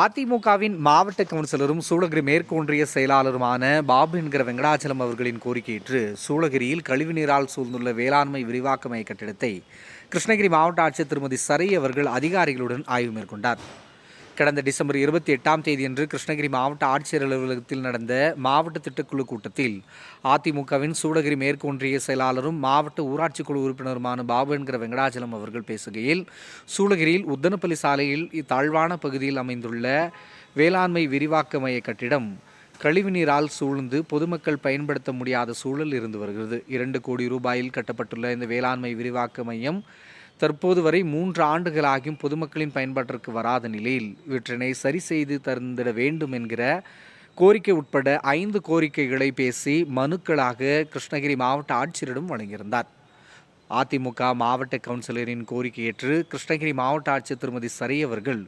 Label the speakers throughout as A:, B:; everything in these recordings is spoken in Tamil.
A: அதிமுகவின் மாவட்ட கவுன்சிலரும் சூளகிரி மேற்கு ஒன்றிய செயலாளருமான பாபு என்கிற வெங்கடாச்சலம் அவர்களின் கோரிக்கையேற்று சூளகிரியில் கழிவுநீரால் சூழ்ந்துள்ள வேளாண்மை விரிவாக்க மைய கட்டிடத்தை கிருஷ்ணகிரி மாவட்ட ஆட்சியர் திருமதி சரை அவர்கள் அதிகாரிகளுடன் ஆய்வு மேற்கொண்டார். கடந்த டிசம்பர் இருபத்தி எட்டாம் தேதியன்று கிருஷ்ணகிரி மாவட்ட ஆட்சியர் அலுவலகத்தில் நடந்த மாவட்ட திட்டக்குழு கூட்டத்தில் அதிமுகவின் சூளகிரி மேற்கு ஒன்றிய செயலாளரும் மாவட்ட ஊராட்சி குழு உறுப்பினருமான பாபு என்கிற வெங்கடாச்சலம் அவர்கள் பேசுகையில் சூளகிரியில் உத்தனப்பள்ளி சாலையில் இத்தாழ்வான பகுதியில் அமைந்துள்ள வேளாண்மை விரிவாக்க மைய கட்டிடம் கழிவுநீரால் சூழ்ந்து பொதுமக்கள் பயன்படுத்த முடியாத சூழல் இருந்து வருகிறது. இரண்டு கோடி ரூபாயில் கட்டப்பட்டுள்ள இந்த வேளாண்மை விரிவாக்க மையம் தற்போது வரை மூன்று ஆண்டுகளாகியும் பொதுமக்களின் பயன்பாட்டிற்கு வராத நிலையில் இவற்றினை சரி செய்து தந்திட வேண்டும் என்கிற கோரிக்கை உட்பட ஐந்து கோரிக்கைகளை பேசி மனுக்களாக கிருஷ்ணகிரி மாவட்ட ஆட்சியரிடம் வழங்கியிருந்தார். அதிமுக மாவட்ட கவுன்சிலரின் கோரிக்கையேற்று கிருஷ்ணகிரி மாவட்ட ஆட்சியர் திருமதி சரியவர்கள்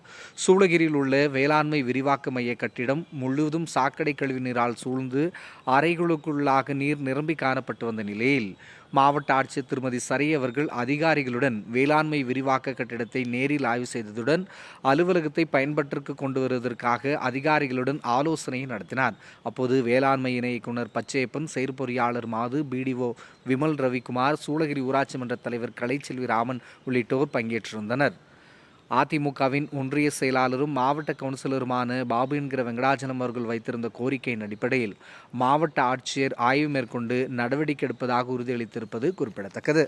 A: சூளகிரியில் உள்ள வேளாண்மை விரிவாக்க மைய கட்டிடம் முழுவதும் சாக்கடை கழிவு நீரால் சூழ்ந்து அறைகளுக்குள்ளாக நீர் நிரம்பி காணப்பட்டு வந்த நிலையில் மாவட்ட ஆட்சியர் திருமதி சரி அவர்கள் அதிகாரிகளுடன் வேளாண்மை விரிவாக்க கட்டிடத்தை நேரில் ஆய்வு செய்ததுடன் அலுவலகத்தை பயன்பாட்டிற்கு கொண்டு வருவதற்காக அதிகாரிகளுடன் ஆலோசனை நடத்தினார். அப்போது வேளாண்மை இணை இயக்குனர் பச்சையப்பன் செயற்பொறியாளர் மாது பிடிஓ விமல் ரவிக்குமார் சூளகிரி ஊராட்சி மன்ற தலைவர் கலைச்செல்வி ராமன் உள்ளிட்டோர் பங்கேற்றிருந்தனர். அதிமுகவின் ஒன்றிய செயலாளரும் மாவட்ட கவுன்சிலருமான பாபு என்கிற வெங்கடாஜலம் அவர்கள் வைத்திருந்த கோரிக்கையின் அடிப்படையில் மாவட்ட ஆட்சியர் ஆய்வு மேற்கொண்டு நடவடிக்கை எடுப்பதாக உறுதியளித்திருப்பது குறிப்பிடத்தக்கது.